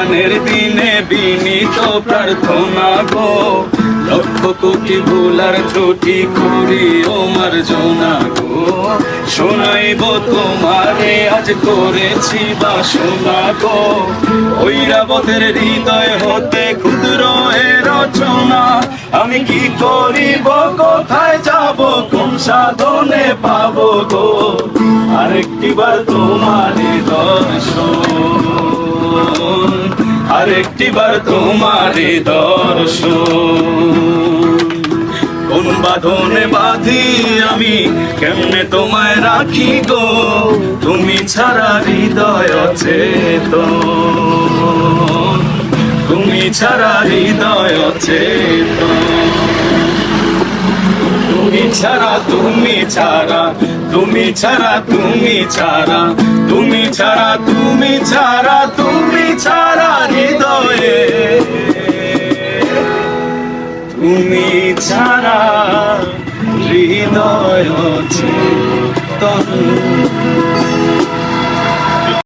গানের দিনে বিনীত প্রার্থনা গো। লক্ষ কোটি ভুলার ত্রুটি করি ও মার্জনা গো। শোনাইব তোমারে, আজ করেছি বাসনা গো। ঐরাবতের হৃদয় হতে ক্ষুদ্র এ রচনা। আমি কি করিব, কোথায় যাব, কোন সাধনে পাবো গো? আরেকটিবার তোমারে দর্শন আরেকটিবার তোমারে দর্শন। কোন বাঁধনে বাঁধি আমি কেমনে তোমায় রাখি গো? তুমি ছাড়া হৃদয় চেতন তুমি ছাড়া হৃদয় চেতন তুমি ছাড়া তুমি ছাড়া তুমি ছাড়া তুমি ছাড়া তুমি ছাড়া তুমি ছাড়া তুমি ছাড়া হৃদয় চেতন